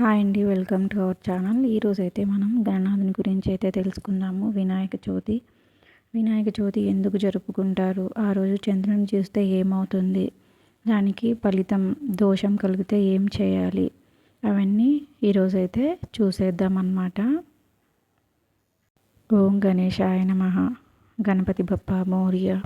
Hi అండి welcome to our channel. ఈరోజు అయితే మనం గణనాథుని గురించి అయితే తెలుసుకుందాము. వినాయక చవితి. వినాయక చవితి ఎందుకు జరుపుకుంటారు? ఆ రోజు చంద్రుని చూస్తే ఏమవుతుంది? దానికి ఫలితం దోషం కలిగితే ఏం చేయాలి? అవన్నీ ఈరోజు అయితే చూసేద్దాం అన్నమాట ఓం గణేశాయ నమ. గణపతి బప్ప మౌర్య.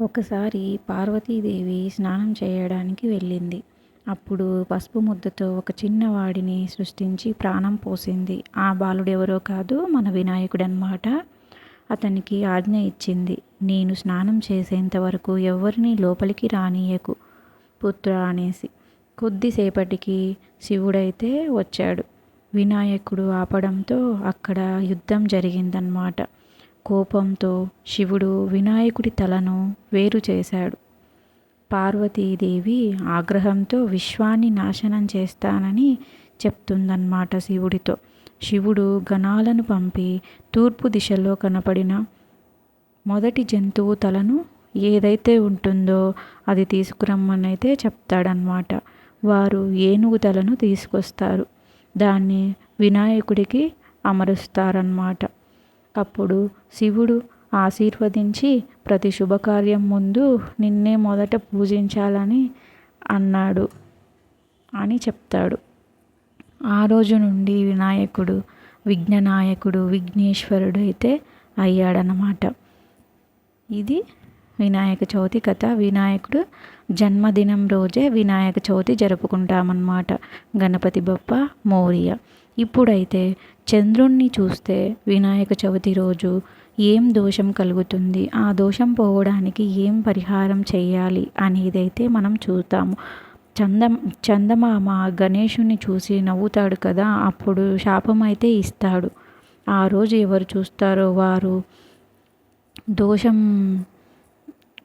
ఒకసారి పార్వతీదేవి స్నానం చేయడానికి వెళ్ళింది. అప్పుడు పసుపు ముద్దతో ఒక చిన్నవాడిని సృష్టించి ప్రాణం పోసింది. ఆ బాలుడెవరో కాదు మన వినాయకుడు అనమాట అతనికి ఆజ్ఞ ఇచ్చింది నేను స్నానం చేసేంత వరకు ఎవరిని లోపలికి రానియకు పుత్ర అనేసి. కొద్దిసేపటికి శివుడైతే వచ్చాడు. వినాయకుడు ఆపడంతో అక్కడ యుద్ధం జరిగిందన్నమాట. కోపంతో శివుడు వినాయకుడి తలను వేరు చేశాడు. పార్వతీదేవి ఆగ్రహంతో విశ్వాన్ని నాశనం చేస్తానని చెప్తుందన్నమాట శివుడితో. శివుడు గణాలను పంపి తూర్పు దిశలో కనపడిన మొదటి జంతువు తలను ఏదైతే ఉంటుందో అది తీసుకురమ్మనైతే చెప్తాడనమాట వారు ఏనుగు తలను తీసుకొస్తారు. దాన్ని వినాయకుడికి అమరుస్తారన్నమాట. అప్పుడు శివుడు ఆశీర్వదించి ప్రతి శుభకార్యం ముందు నిన్నే మొదట పూజించాలని అన్నాడు అని చెప్తాడు. ఆ రోజు నుండి వినాయకుడు విఘ్ననాయకుడు విఘ్నేశ్వరుడు అయితే అయ్యాడనమాట ఇది వినాయక చవితి కథ. వినాయకుడు జన్మదినం రోజే వినాయక చవితి జరుపుకుంటామన్నమాట. గణపతి బప్ప మౌర్య. ఇప్పుడైతే చంద్రుణ్ణి చూస్తే వినాయక చవితి రోజు ఏం దోషం కలుగుతుంది? ఆ దోషం పోవడానికి ఏం పరిహారం చేయాలి అనేది అయితే మనం చూస్తాము చంద చందమామ గణేషుని చూసి నవ్వుతాడు కదా అప్పుడు శాపం అయితే ఇస్తాడు. ఆ రోజు ఎవరు చూస్తారో వారు దోషం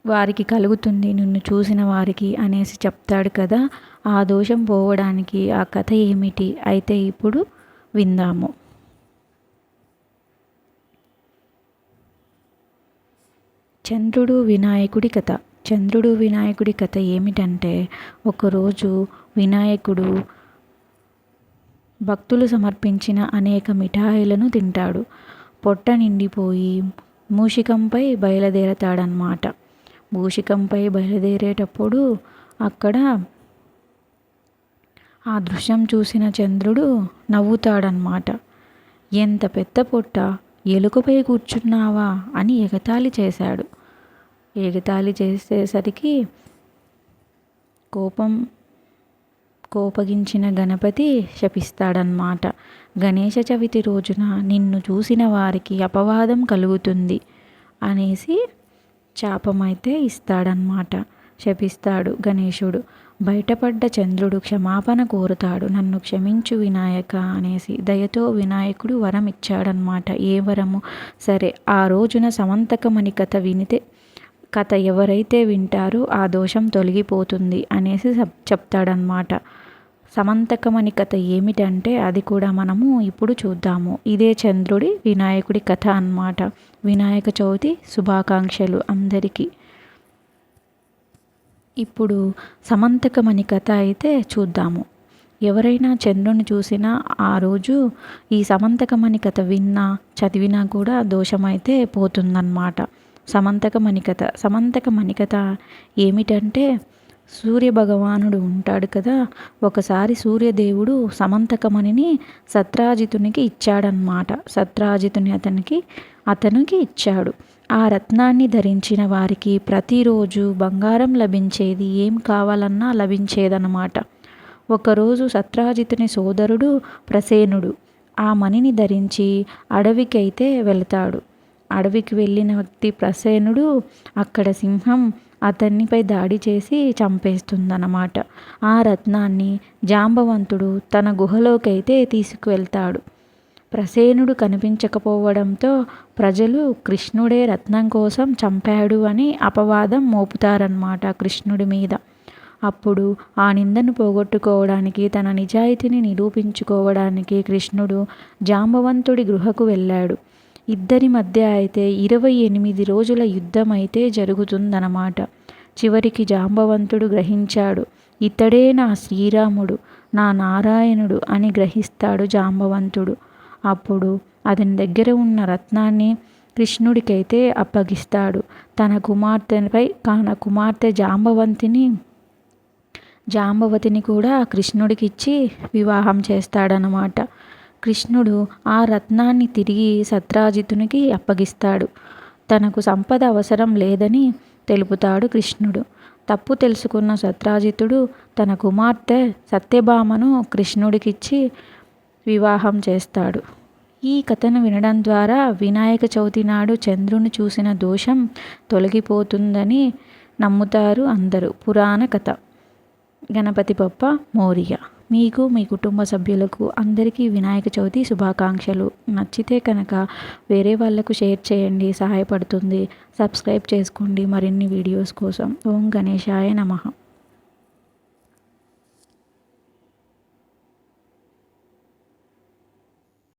వారికి కలుగుతుంది నిన్ను చూసిన వారికి అనేసి చెప్తాడు కదా. ఆ దోషం పోవడానికి ఆ కథ ఏమిటి? అయితే ఇప్పుడు విందాము. చంద్రుడు వినాయకుడి కథ. చంద్రుడు వినాయకుడి కథ ఏమిటంటే ఒకరోజు వినాయకుడు భక్తులు సమర్పించిన అనేక మిఠాయిలను తింటాడు. పొట్ట నిండిపోయి మూషికంపై బయలుదేరతాడనమాట మూషికంపై బయలుదేరేటప్పుడు అక్కడ ఆ దృశ్యం చూసిన చంద్రుడు నవ్వుతాడనమాట ఎంత పెద్ద పొట్ట ఎలుకపై కూర్చున్నావా? అని ఎగతాళి చేశాడు. ఎగతాళి చేసేసరికి కోపం కోపగించిన గణపతి శపిస్తాడనమాట గణేష చవితి రోజున నిన్ను చూసిన వారికి అపవాదం కలుగుతుంది అనేసి శాపమైతే ఇస్తాడనమాట శపిస్తాడు గణేశుడు బయటపడ్డ చంద్రుడు క్షమాపణ కోరుతాడు. నన్ను క్షమించు వినాయక అనేసి దయతో వినాయకుడు వరం ఇచ్చాడనమాట ఏ వరము? సరే ఆ రోజున సమంతకమని కథ వినితే కథ ఎవరైతే వింటారో ఆ దోషం తొలగిపోతుంది అనేసి చెప్తాడనమాట సమంతకమని కథ ఏమిటంటే అది కూడా మనము ఇప్పుడు చూద్దాము. ఇదే చంద్రుడి వినాయకుడి కథ అన్నమాట. వినాయక చవితి శుభాకాంక్షలు అందరికీ. ఇప్పుడు సమంతకమణి కథ అయితే చూద్దాము. ఎవరైనా చంద్రుని చూసినా ఆ రోజు ఈ సమంతకమణి కథ విన్నా చదివినా కూడా దోషమైతే పోతుందన్నమాట. సమంతక మణికథ సమంతక మణికథ ఏమిటంటే సూర్య భగవానుడు ఉంటాడు కదా ఒకసారి సూర్యదేవుడు సమంతకమణిని సత్రాజితునికి ఇచ్చాడనమాట సత్రాజితుని అతనికి అతనికి ఇచ్చాడు. ఆ రత్నాన్ని ధరించిన వారికి ప్రతిరోజు బంగారం లభించేది ఏం కావాలన్నా లభించేదన్నమాట. ఒకరోజు సత్రాజితుని సోదరుడు ప్రసేనుడు ఆ మణిని ధరించి అడవికైతే వెళతాడు. అడవికి వెళ్ళిన వ్యక్తి ప్రసేనుడు అక్కడ సింహం అతన్నిపై దాడి చేసి చంపేస్తుందన్నమాట. ఆ రత్నాన్ని జాంబవంతుడు తన గుహలోకైతే తీసుకువెళ్తాడు. ప్రసేనుడు కనిపించకపోవడంతో ప్రజలు కృష్ణుడే రత్నం కోసం చంపాడు అని అపవాదం మోపుతారన్నమాట కృష్ణుడి మీద. అప్పుడు ఆ నిందను పోగొట్టుకోవడానికి తన నిజాయితీని నిరూపించుకోవడానికి కృష్ణుడు జాంబవంతుడి గృహకు వెళ్ళాడు. ఇద్దరి మధ్య అయితే ఇరవై ఎనిమిది రోజుల యుద్ధం అయితే జరుగుతుందన్నమాట. చివరికి జాంబవంతుడు గ్రహించాడు ఇతడే నా శ్రీరాముడు నా నారాయణుడు అని గ్రహిస్తాడు జాంబవంతుడు. అప్పుడు అతని దగ్గర ఉన్న రత్నాన్ని కృష్ణుడికైతే అప్పగిస్తాడు. తన కుమార్తెపై తన కుమార్తె జాంబవంతిని జాంబవతిని కూడా కృష్ణుడికి ఇచ్చి వివాహం చేస్తాడనమాట కృష్ణుడు ఆ రత్నాన్ని తిరిగి సత్రాజితునికి అప్పగిస్తాడు. తనకు సంపద అవసరం లేదని తెలుపుతాడు కృష్ణుడు. తప్పు తెలుసుకున్న సత్రాజితుడు తన కుమార్తె సత్యభామను కృష్ణుడికిచ్చి వివాహం చేస్తాడు. ఈ కథను వినడం ద్వారా వినాయక చవితి నాడు చంద్రుని చూసిన దోషం తొలగిపోతుందని నమ్ముతారు అందరూ. పురాణ కథ. గణపతి బొప్ప మౌర్య. మీకు మీ కుటుంబ సభ్యులకు అందరికీ వినాయక చవితి శుభాకాంక్షలు. నచ్చితే కనుక వేరే వాళ్ళకు షేర్ చేయండి సహాయపడుతుంది. సబ్స్క్రైబ్ చేసుకోండి మరిన్ని వీడియోస్ కోసం. ఓం గణేశాయ నమః.